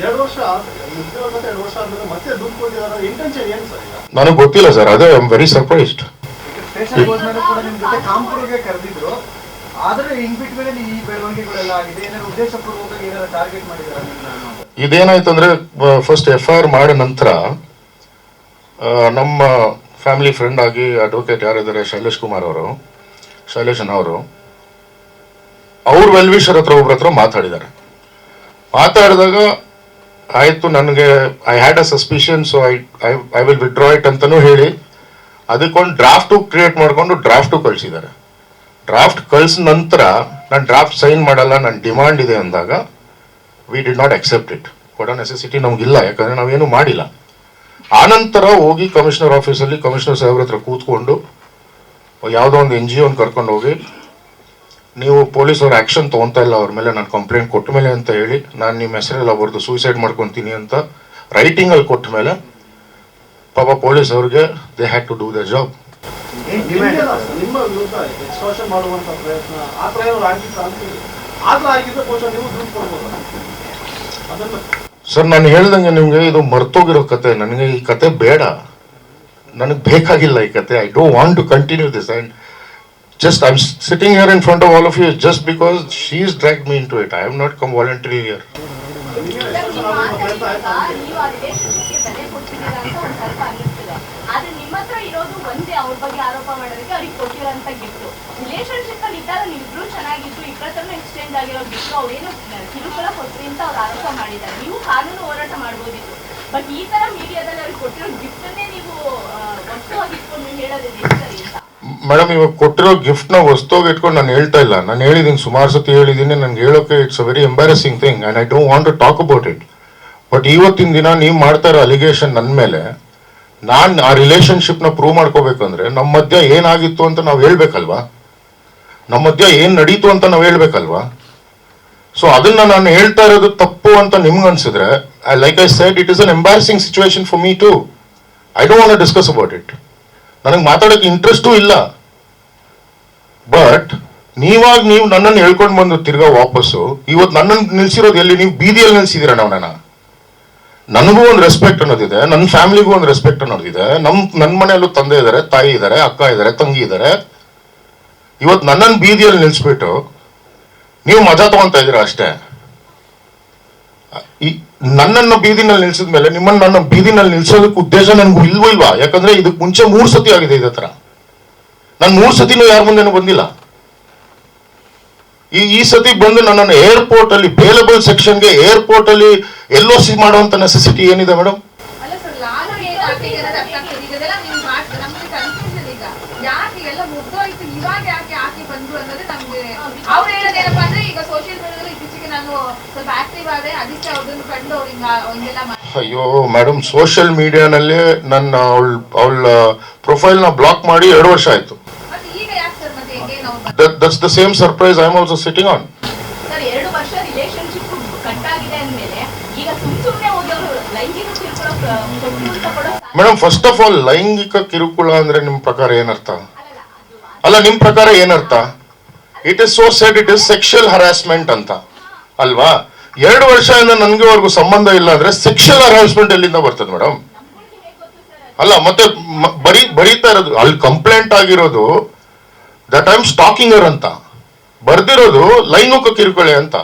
ಎರಡು ವರ್ಷ ಎರಡು ವರ್ಷ ಆದ್ಮೇಲೆ ಮತ್ತೆ ದುಡ್ಡು ಕೊಟ್ಟಿದ್ದಾರೆ ಇಂಟೆನ್ಷನ್ ಏನು ಸರ್ ಈಗ? ನನಗೆ ಗೊತ್ತಿಲ್ಲ ಸರ್ ಅದೇ I am very surprised station ಹೋದ್ಮೇಲೆ ಕೂಡ ನಿಮ್ ಜೊತೆ ಕಾಂಪುರ್ಗೆ ಕರೆದಿದ್ರು. ಆದ್ರೆ ಇನ್ ಬಿಟ್ ಮೇಲೆ ಈ ಬೆಳವಣಿಗೆಗಳೆಲ್ಲ ಆಗಿದೆ. ಏನಾದ್ರು ಉದ್ದೇಶಪೂರ್ವಕವಾಗಿ ಏನಾದ್ರು ಟಾರ್ಗೆಟ್ ಮಾಡಿದ್ದಾರೆ ಇದೇನಾಯ್ತು ಅಂದ್ರೆ ಫಸ್ಟ್ ಎಫ್ ಐ ಆರ್ ಮಾಡಿದ ನಂತರ ನಮ್ಮ ಫ್ಯಾಮಿಲಿ ಫ್ರೆಂಡ್ ಆಗಿ ಅಡ್ವೊಕೇಟ್ ಯಾರಿದ್ದಾರೆ ಶೈಲೇಶ್ ಕುಮಾರ್ ಅವರು ಶೈಲೇಶನ್ ಅವರು ಅವ್ರ ವೆಲ್ವಿಷರ್ ಹತ್ರ ಒಬ್ರ ಹತ್ರ ಮಾತಾಡಿದ್ದಾರೆ. ಮಾತಾಡಿದಾಗ ಆಯ್ತು, ನನಗೆ I had a suspicion so I I will withdraw it ಅಂತಲೂ ಹೇಳಿ, ಅದಕ್ಕೊಂದು ಡ್ರಾಫ್ಟು ಕ್ರಿಯೇಟ್ ಮಾಡಿಕೊಂಡು ಡ್ರಾಫ್ಟು ಕಳಿಸಿದ್ದಾರೆ. ಡ್ರಾಫ್ಟ್ ಕಳಿಸಿದ ನಂತರ ನಾನು ಡ್ರಾಫ್ಟ್ ಸೈನ್ ಮಾಡಲ್ಲ ನನ್ನ ಡಿಮಾಂಡ್ ಇದೆ ಅಂದಾಗ we did not accept it ಕೊಡೋ ನೆಸೆಸಿಟಿ ನಮಗಿಲ್ಲ, ಯಾಕಂದರೆ ನಾವೇನು ಮಾಡಿಲ್ಲ. ಆನಂತರ ಹೋಗಿ ಕಮಿಷನರ್ ಆಫೀಸಲ್ಲಿ ಕಮಿಷನರ್ ಸಾಹೇಬ್ರ ಹತ್ರ ಕೂತ್ಕೊಂಡು, ಯಾವುದೋ ಒಂದು ಎನ್ ಜಿ ಒನ್ ಕರ್ಕೊಂಡು ಹೋಗಿ ನೀವು ಪೊಲೀಸ್ ಅವ್ರ ಆ್ಯಕ್ಷನ್ ತೊಗೊತಾ ಇಲ್ಲ ಅವ್ರ ಮೇಲೆ ನಾನು ಕಂಪ್ಲೇಂಟ್ ಕೊಟ್ಟ ಮೇಲೆ ಅಂತ ಹೇಳಿ ನಾನು ನಿಮ್ಮ ಹೆಸರೆಲ್ಲ ಬರೆದು ಸೂಸೈಡ್ ಮಾಡ್ಕೊತೀನಿ ಅಂತ ರೈಟಿಂಗಲ್ಲಿ ಕೊಟ್ಟ ಮೇಲೆ ಪಾಪ ಪೊಲೀಸ್ ಅವ್ರಿಗೆ they had to do the job sir ನಾನು ಹೇಳ್ದಂಗೆ ನಿಮಗೆ ಇದು ಮರ್ತೋಗಿರೋ ಕತೆ. ನನಗೆ ಈ ಕತೆ ಬೇಡ. ನನಗೆ ಬೇಕಾಗಿಲ್ಲ ಈ ಕತೆ. I don't want to continue this and ಕೊಟ್ಟಿರೋಂತ gift relationship ಅಲ್ಲಿ ಇದ್ದಾಗ ನೀವಿಬ್ರು ಚೆನ್ನಾಗಿದ್ದು ಇಬ್ಬರ ಹತ್ರನೂ ಎಕ್ಸ್ಚೇಂಜ್ ಆಗಿರೋ ಗಿಫ್ಟ್ ಅವ್ರೇನು ಕಿರುಕುಳ ಕೊಟ್ರಿ ಅಂತ ಅವ್ರು ಆರೋಪ ಮಾಡಿದ್ದಾರೆ ನೀವು ಕಾನೂನು ಹೋರಾಟ ಮಾಡ್ಬೋದಿತ್ತು ಬಟ್ ಈ ಮೀಡಿಯಾದಲ್ಲಿ ಅವ್ರಿಗೆ ಕೊಟ್ಟಿರೋ ಗಿಫ್ಟನ್ನೇ ನೀವು ಆ, ವಸ್ತುವಾಗಿ ಇಟ್ಕೊಂಡು ಹೇಳೋದು ಎಷ್ಟು ಸರಿ ಅಂತ ಮೇಡಮ್, ಇವಾಗ ಕೊಟ್ಟಿರೋ ಗಿಫ್ಟ್ನ ವಸ್ತುವಾಗಿ ಇಟ್ಕೊಂಡು ನಾನು ಹೇಳ್ತಾ ಇಲ್ಲ. ನಾನು ಹೇಳಿದ್ದೀನಿ ಸುಮಾರು ಸತಿ ಹೇಳಿದ್ದೀನಿ ನನಗೆ ಹೇಳೋಕೆ it's a very embarrassing thing and I don't want to talk about it but ಇವತ್ತಿನ ದಿನ ನೀವು ಮಾಡ್ತಾ ಇರೋ ಅಲಿಗೇಷನ್ ನನ್ನ ಮೇಲೆ, ನಾನು ಆ ರಿಲೇಶನ್ಶಿಪ್ನ ಪ್ರೂವ್ ಮಾಡ್ಕೋಬೇಕಂದ್ರೆ ನಮ್ಮ ಮಧ್ಯ ಏನಾಗಿತ್ತು ಅಂತ ನಾವು ಹೇಳ್ಬೇಕಲ್ವಾ? ನಮ್ಮ ಮಧ್ಯ ಏನ್ ನಡೀತು ಅಂತ ನಾವು ಹೇಳ್ಬೇಕಲ್ವಾ? ಸೊ ಅದನ್ನ ನಾನು ಹೇಳ್ತಾ ಇರೋದು ತಪ್ಪು ಅಂತ ನಿಮ್ಗೆ ಅನ್ಸಿದ್ರೆ I like I set it is an embarrassing situation for me to I don't want discuss about it ನನಗೆ ಮಾತಾಡೋಕೆ ಇಂಟ್ರೆಸ್ಟೂ ಇಲ್ಲ. ಬಟ್ ನೀವಾಗ ನೀವು ನನ್ನನ್ನು ಹೇಳ್ಕೊಂಡು ಬಂದು ತಿರ್ಗಾ ವಾಪಸ್ಸು ಇವತ್ತು ನನ್ನನ್ನು ನಿಲ್ಸಿರೋದು ಎಲ್ಲಿ? ನೀವು ಬೀದಿಯಲ್ಲಿ ನಿಲ್ಸಿದ್ದೀರ ನಾವು ನನಗೂ ಒಂದು ರೆಸ್ಪೆಕ್ಟ್ ಅನ್ನೋದಿದೆ ನನ್ನ ಫ್ಯಾಮಿಲಿಗೂ ಒಂದು ರೆಸ್ಪೆಕ್ಟ್ ಅನ್ನೋದಿದೆ ನಮ್ಮ ನನ್ನ ಮನೆಯಲ್ಲೂ ತಂದೆ ಇದ್ದಾರೆ ತಾಯಿ ಇದ್ದಾರೆ ಅಕ್ಕ ಇದ್ದಾರೆ ತಂಗಿ ಇದ್ದಾರೆ ಇವತ್ತು ನನ್ನನ್ನು ಬೀದಿಯಲ್ಲಿ ನಿಲ್ಸ್ಬಿಟ್ಟು, ನೀವು ಮಜಾ ತಗೊಂತಾ ಇದ್ದೀರಾ ಅಷ್ಟೇ? ಈ, ನನ್ನನ್ನು ಬೀದಿನಲ್ಲಿ ನಿಲ್ಸಿದ ಮೇಲೆ ನಿಮ್ಮನ್ನ ನನ್ನ ಬೀದಿನಲ್ಲಿ ನಿಲ್ಸೋದಕ್ಕೆ ಉದ್ದೇಶ ನನಗೂ ಇಲ್ವೋ ಇಲ್ವಾ? ಯಾಕಂದ್ರೆ ಇದಕ್ಕೆ ಮುಂಚೆ ಮೂರು ಸತಿ ಆಗಿದೆ ಇದೇ ತರ ನಾನು ಮೂರು ಸತಿನೂ ಯಾರ ಮುಂದೆನೂ ಬಂದಿಲ್ಲ. ಈ ಈ ಸತಿ ಬಂದು ನನ್ನನ್ನು ಏರ್ಪೋರ್ಟ್ ಅಲ್ಲಿ ಬೇಲಬಲ್ ಸೆಕ್ಷನ್ಗೆ ಏರ್ಪೋರ್ಟ್ ಅಲ್ಲಿ ಎಲ್ ಸಿ ಮಾಡುವಂತ ನೆಸೆಸಿಟಿ ಏನಿದೆ ಮೇಡಮ್ ಅಯ್ಯೋ ಮೇಡಮ್ ಸೋಷಿಯಲ್ ಮೀಡಿಯಾನಲ್ಲಿ ನನ್ನ ಅವಳ ಅವಳ ಪ್ರೊಫೈಲ್ನ ಬ್ಲಾಕ್ ಮಾಡಿ ಎರಡು ವರ್ಷ ಆಯ್ತು ಮತ್ತೆ ಈಗ ಯಾಕೆ ಸರ್ ಮತ್ತೆ ಹೆಂಗೆ that's the same surprise I'm also sitting on. Madam first of all ಲೈಂಗಿಕ ಕಿರುಕುಳ ಅಂದ್ರೆ ನಿಮ್ ಪ್ರಕಾರ ಏನರ್ಥ? ಅಲ್ಲ ನಿಮ್ ಪ್ರಕಾರ ಏನರ್ಥ? It is so said it is sexual harassment ಅಂತ. ಅಲ್ವಾ? ಎರಡು ವರ್ಷದಿಂದ ನನ್ಗೆವರೆಗೂ ಸಂಬಂಧ ಇಲ್ಲ ಅಂದ್ರೆ ಸೆಕ್ಷುಯಲ್ ಹರಾಸ್ಮೆಂಟ್ ಎಲ್ಲಿಂದ ಬರ್ತದೆ ಮೇಡಮ್ ಅಲ್ಲ ಮತ್ತೆ ಬರೀ ಬರೀತಾ ಇರೋದು ಅಲ್ಲಿ ಕಂಪ್ಲೇಂಟ್ ಆಗಿರೋದು ದಟ್ ಐ ಆಮ್ ಸ್ಟಾಕಿಂಗರ್ ಅಂತ. ಬರ್ದಿರೋದು ಲೈಂಗಿಕ ಕಿರುಕುಳೆ ಅಂತ.